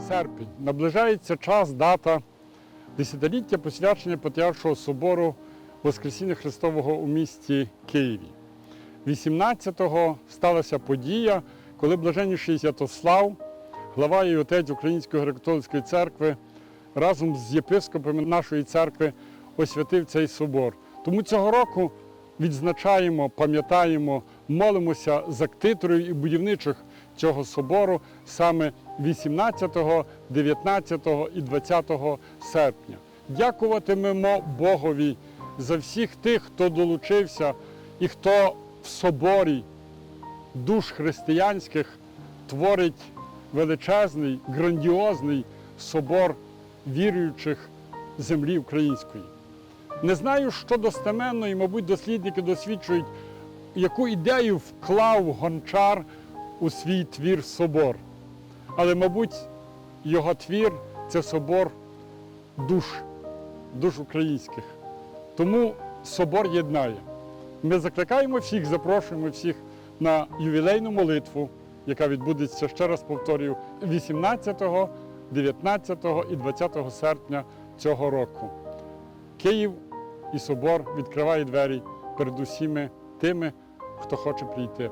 серпень. Наближається час, дата десятиліття посвячення Патріаршого собору Воскресіння Христового у місті Києві. 18-го сталася подія, коли блаженніший Святослав, глава і отець Української греко-католицької церкви, разом з єпископами нашої церкви освятив цей собор. Тому цього року відзначаємо, пам'ятаємо, молимося за ктиторів і будівничих цього собору саме 18, 19 і 20 серпня. Дякуватимемо Богові за всіх тих, хто долучився і хто в соборі душ християнських творить величезний, грандіозний собор віруючих землі української. Не знаю, що достеменно, і, мабуть, дослідники досвідчують, яку ідею вклав гончар у свій твір собор. Але, мабуть, його твір це собор душ, душ українських. Тому собор єднає. Ми закликаємо всіх, запрошуємо всіх на ювілейну молитву, яка відбудеться, ще раз повторюю, 18, 19 і 20 серпня цього року. Київ і собор відкриває двері перед усіми тими, хто хоче прийти.